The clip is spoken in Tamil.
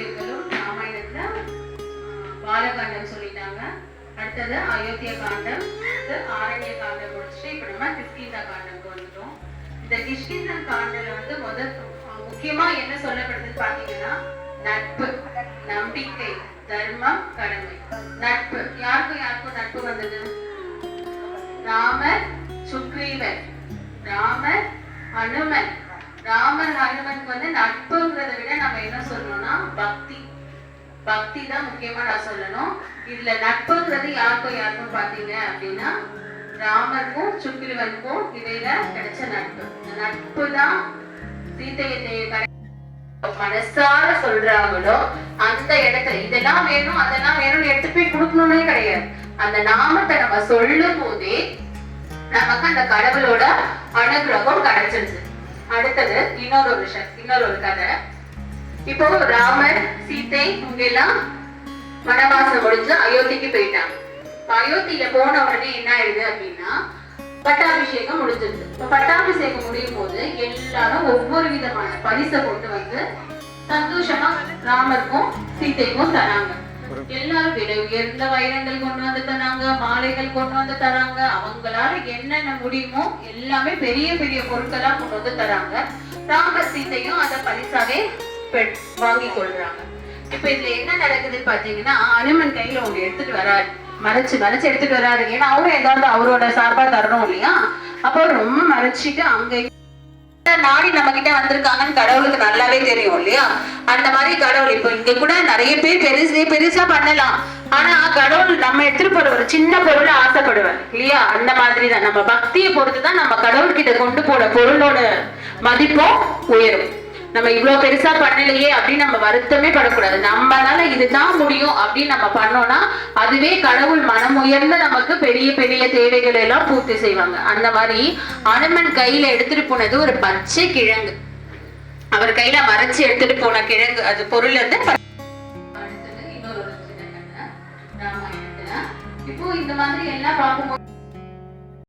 ஆசிரியர்களும் ராமாயணத்தில் பாலகாண்டம் சொல்லிட்டாங்க. அடுத்தது அயோத்திய காண்டம் ஆரண்ய காண்டம் முடிச்சுட்டு இப்போ நம்ம கிஷ்கிந்தா காண்டம்க்கு வந்துட்டோம். இந்த கிஷ்கிந்தா காண்டில் வந்து முதல் முக்கியமா என்ன சொல்லப்படுதுன்னு பார்த்தீங்கன்னா நட்பு நம்பிக்கை தர்மம் கடமை. நட்பு. யாருக்கும் யாருக்கும் நட்பு வந்தது? ராமர் பக்தி. பக்தி தான் முக்கியமா நான் சொல்லணும். இதுல நட்புங்கிறது யாருக்கும் யாருக்கும் பாத்தீங்க அப்படின்னா ராமருக்கும் சுக்ரீவனுக்கும் இடையில கிடைச்ச நட்பு. நட்பு தான் சீதையை மனசார சொல்றாங்களோ அந்த இடத்துல. இதெல்லாம் வேணும் அதெல்லாம் வேணும்னு எடுத்து போய் கொடுக்கணும்னே கிடையாது. அந்த நாமத்தை நம்ம சொல்லும் போதே நமக்கு அந்த கடவுளோட அனுகிரகம் கிடைச்சிருச்சு அடுத்தது இன்னொரு ஒரு விஷயம் இன்னொரு ஒரு கதை. இப்போ ராமர் சீத்தை இவங்க எல்லாம் வனவாசம் முடிஞ்சு அயோத்திக்கு போயிட்டாங்க. அயோத்தியில போன உடனே என்ன ஆயிடுது அப்படின்னா பட்டாபிஷேகம் முடிஞ்சிருது இப்ப பட்டாபிஷேகம் முடியும் போது எல்லாரும் ஒவ்வொரு விதமான பரிசை கொண்டு வந்து சந்தோஷமா ராமருக்கும் சீத்தைக்கும் தராங்க. எல்லாரும் விலை உயர்ந்த வைரங்கள் கொண்டு வந்து தராங்க மாலைகள் கொண்டு வந்து தராங்க. அவங்களால என்னென்ன முடியுமோ எல்லாமே பெரிய பெரிய பொருட்களா கொண்டு வந்து தராங்க. ராமர் சீத்தையும் அதை பரிசாவே பெ- வாங்கி கொள்றாங்க. இப்ப இதுல என்ன நடக்குதுன்னு பாத்தீங்கன்னா அனுமன் கையில ஒண்ணு எடுத்துட்டு வராரு மறைச்சு மறைச்சு எடுத்துட்டு வராரு. ஏன்னா அவரும் ஏதாவது அவரோட சார்பா தரணும் இல்லையா? அப்போ ரொம்ப மறைச்சிட்டு அங்க நாடி நம்ம கிட்ட வந்திருக்காங்கன்னு கடவுளுக்கு நல்லாவே தெரியும் இல்லையா? அந்த மாதிரி கடவுள் இப்போ இங்க கூட நிறைய பேர் பெருசு பெருசா பண்ணலாம். ஆனா கடவுள் நம்ம எடுத்துட்டு போற ஒரு சின்ன பொருளை ஆசைப்படுவேன் இல்லையா? அந்த மாதிரி தான். நம்ம பக்தியை பொறுத்துதான் நம்ம கடவுள் கிட்ட கொண்டு போற பொருளோட மதிப்பும் உயரும். நம்ம இவ்வளவு பெருசா பண்ணலையே அப்படின்னு நம்ம வருத்தமே படக்கூடாது. நம்மளால இதுதான் முடியும் அப்படின்னு நம்ம பண்ணோம்னா அதுவே கடவுள் மனம் உயர்ந்து நமக்கு பெரிய பெரிய தேவைகளை எல்லாம் பூர்த்தி செய்வாங்க. அந்த மாதிரி அனுமன் கையில எடுத்துட்டு போனது ஒரு பச்சை கிழங்கு. அவர் கையில மறைச்சு எடுத்துட்டு போன கிழங்கு அது பொருள் வந்து இப்போ இந்த மாதிரி எல்லாம் பார்க்கும்போது